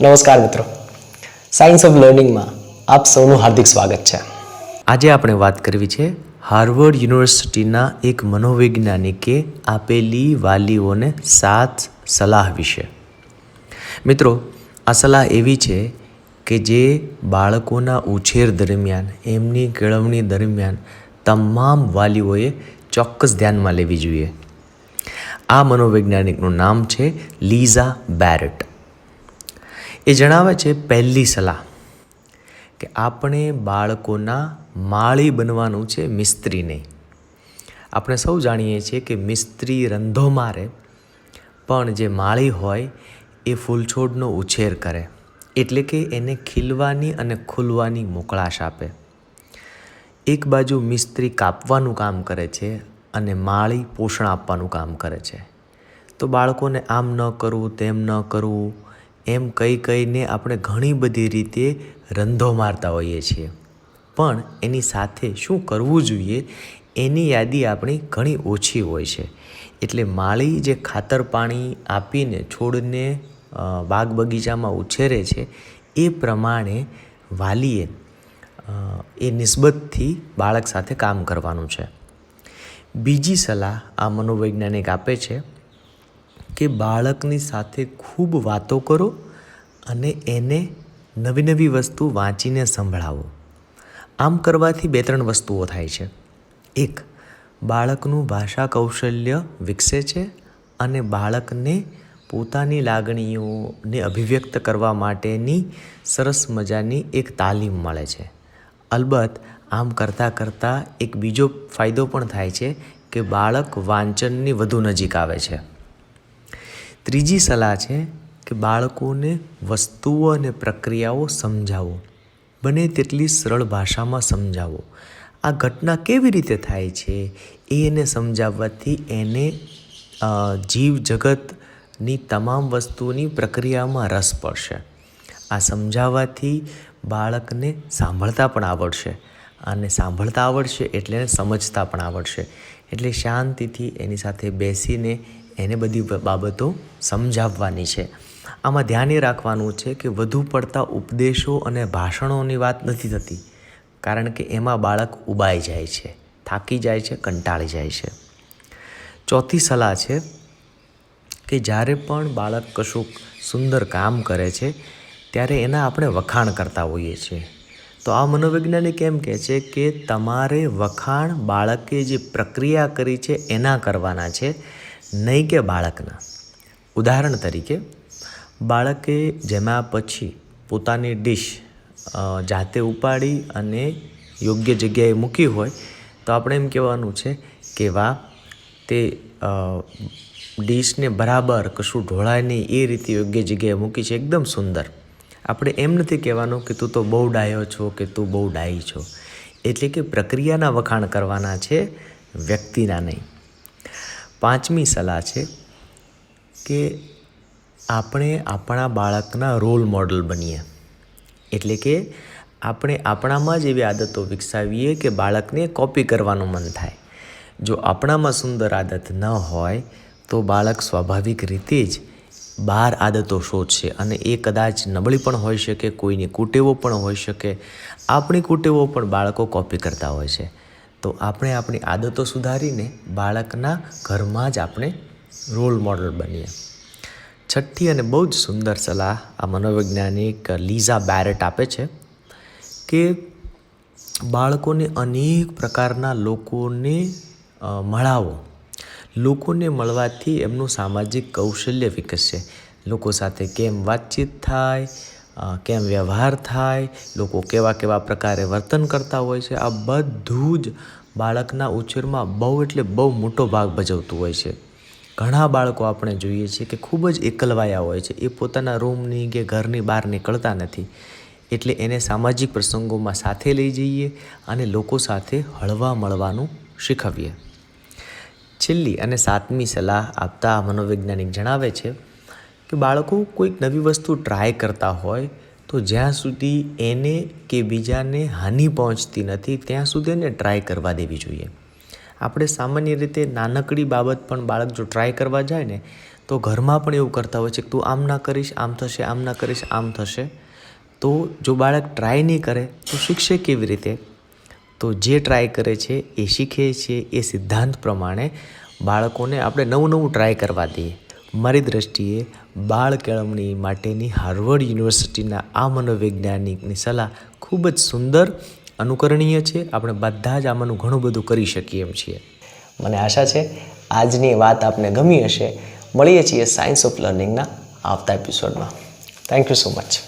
નમસ્કાર મિત્રો. Science of લર્નિંગમાં આપ સૌનું હાર્દિક સ્વાગત છે. આજે આપણે વાત કરવી છે હાર્વર્ડ યુનિવર્સિટીના એક મનોવૈજ્ઞાનિકે આપેલી વાલીઓને સાત સલાહ વિશે. મિત્રો, આ સલાહ એવી છે કે જે બાળકોના ઉછેર દરમિયાન, એમની કેળવણી દરમિયાન તમામ વાલીઓએ ચોક્કસ ધ્યાનમાં લેવી જોઈએ. આ મનોવૈજ્ઞાનિકનું નામ છે લીઝા બેરેટ એ જણાવે છે પહેલી સલાહ કે આપણે બાળકોના માળી બનવાનું છે મિસ્ત્રી નહીં આપણે સૌ જાણીએ છીએ કે મિસ્ત્રી રંધો મારે, પણ જે માળી હોય એ ફૂલછોડનો ઉછેર કરે, એટલે કે એને ખીલવાની અને ખુલવાની મોકળાશ આપે. એક બાજુ મિસ્ત્રી કાપવાનું કામ કરે છે અને માળી પોષણ આપવાનું કામ કરે છે. તો બાળકોને આમ ન કરવું, તેમ ન કરવું એમ કહી કહીને આપણે ઘણી બધી રીતે રંધો મારતા હોઈએ છીએ. પણ એની સાથે શું કરવું જોઈએ એની યાદી આપણી ઘણી ઓછી હોય છે. એટલે માળી જે ખાતર પાણી આપીને છોડને બાગ બગીચામાં ઉછેરે છે, એ પ્રમાણે વાલીએ એ નિસ્બતથી બાળક સાથે કામ કરવાનું છે. બીજી સલાહ આ મનોવૈજ્ઞાનિક આપે છે કે બાળકની સાથે ખૂબ વાતો કરો અને એને નવી નવી વસ્તુ વાંચીને સંભળાવો. આમ કરવાથી બે ત્રણ વસ્તુઓ થાય છે. એક, બાળકનું ભાષા કૌશલ્ય વિકસે છે અને બાળકને પોતાની લાગણીઓને અભિવ્યક્ત કરવા માટેની સરસ મજાની એક તાલીમ મળે છે. અલબત્ત, આમ કરતાં કરતાં એક બીજો ફાયદો પણ થાય છે કે બાળક વાંચનની વધુ નજીક આવે છે. ત્રીજી સલાહ છે કે બાળકોને વસ્તુઓ અને પ્રક્રિયાઓ સમજાવો. બને તેટલી સરળ ભાષામાં સમજાવો. આ ઘટના કેવી રીતે થાય છે? એ એને સમજાવવાથી એને જીવ જગતની તમામ વસ્તુની પ્રક્રિયામાં રસ પડશે. આ સમજાવવાથી બાળકને સાંભળતા પણ આવડશે. અને સાંભળતા આવડશે એટલે સમજતા પણ આવડશે. એટલે શાંતિથી એની સાથે બેસીને એને બધી બાબતો સમજાવવાની છે. આમાં ધ્યાન એ રાખવાનું છે કે વધુ પડતા ઉપદેશો અને ભાષણોની વાત નથી થતી, કારણ કે એમાં બાળક ઉબાઈ જાય છે, થાકી જાય છે, કંટાળી જાય છે. ચોથી સલાહ છે કે જ્યારે પણ બાળક કશુંક સુંદર કામ કરે છે, ત્યારે એના આપણે વખાણ કરતા હોઈએ છીએ. તો આ મનોવૈજ્ઞાનિક એમ કહે છે કે તમારે વખાણ બાળકે જે પ્રક્રિયા કરી છે એના કરવાના છે નહીં કે બાળકના. ઉદાહરણ તરીકે, બાળકે જેમાં પછી પોતાની ડીશ જાતે ઉપાડી અને યોગ્ય જગ્યાએ મૂકી હોય, તો આપણે એમ કહેવાનું છે કે વાહ, તે ડીશને બરાબર કશું ઢોળાય નહીં, એ રીતે યોગ્ય જગ્યાએ મૂકી છે, એકદમ સુંદર. આપણે એમ નથી કહેવાનું કે તું તો બહુ ડાયો છો કે તું બહુ ડાઈ છો. એટલે કે પ્રક્રિયાના વખાણ કરવાના છે વ્યક્તિના નહીં. પાંચમી સલાહ છે કે આપણે આપણા બાળકના રોલ મોડલ બનીએ. એટલે કે આપણે આપણામાં જ એવી આદતો વિકસાવીએ કે બાળકને કોપી કરવાનું મન થાય. જો આપણામાં સુંદર આદત ન હોય, તો બાળક સ્વાભાવિક રીતે જ બહાર આદતો શોધશે અને એ કદાચ નબળી પણ હોઈ શકે, કોઈની કુટેવો પણ હોઈ શકે. આપણી કુટેવો પણ બાળકો કોપી કરતા હોય છે. તો આપણે આપણી આદતો સુધારીને બાળકના ઘરમાં જ આપણે રોલ મોડલ બનીએ. છઠ્ઠી અને બહુ જ સુંદર સલાહ આ મનોવૈજ્ઞાનિક લીઝા બેરેટ આપે છે કે બાળકોને અનેક પ્રકારના લોકોને મળાવો. લોકોને મળવાથી એમનું સામાજિક કૌશલ્ય વિકસશે લોકો સાથે કેમ વાતચીત થાય કેમ વ્યવહાર થાય, લોકો કેવા કેવા પ્રકારે વર્તન કરતા હોય છે, આ બધું જ બાળકના ઉછેરમાં બહુ એટલે બહુ મોટો ભાગ ભજવતું હોય છે. ઘણા બાળકો આપણે જોઈએ છીએ કે ખૂબ જ એકલવાયા હોય છે, એ પોતાના રૂમની કે ઘરની બહાર નીકળતા નથી. એટલે એને સામાજિક પ્રસંગોમાં સાથે લઈ જઈએ અને લોકો સાથે હળવા મળવાનું શીખવીએ. છેલ્લી અને સાતમી સલાહ આપતા મનોવૈજ્ઞાનિક જણાવે છે કે બાળકો કોઈક નવી વસ્તુ ટ્રાય કરતા હોય, તો જ્યાં સુધી એને કે બીજાને હાનિ પહોંચતી નથી, ત્યાં સુધી એને ટ્રાય કરવા દેવી જોઈએ. આપણે સામાન્ય રીતે નાનકડી બાબત પણ બાળક જો ટ્રાય કરવા જાય ને, તો ઘરમાં પણ એવું કરતા હોય છે કે તું આમ ના કરીશ, આમ થશે, આમ ના કરીશ, આમ થશે. તો જો બાળક ટ્રાય નહીં કરે, તો શીખશે કેવી રીતે? તો જે ટ્રાય કરે છે એ શીખે છે, એ સિદ્ધાંત પ્રમાણે બાળકોને આપણે નવું નવું ટ્રાય કરવા દઈએ. મારી દ્રષ્ટિએ બાળ કેળવણી માટેની હાર્વર્ડ યુનિવર્સિટીના આ મનોવૈજ્ઞાનિકની સલાહ ખૂબ જ સુંદર, અનુકરણીય છે. આપણે બધા જ આમાંનું ઘણું બધું કરી શકીએ એમ છીએ. મને આશા છે, આજની વાત આપને ગમી હશે. મળીએ છીએ સાયન્સ ઓફ લર્નિંગના આવતા એપિસોડમાં થેન્ક યુ સો મચ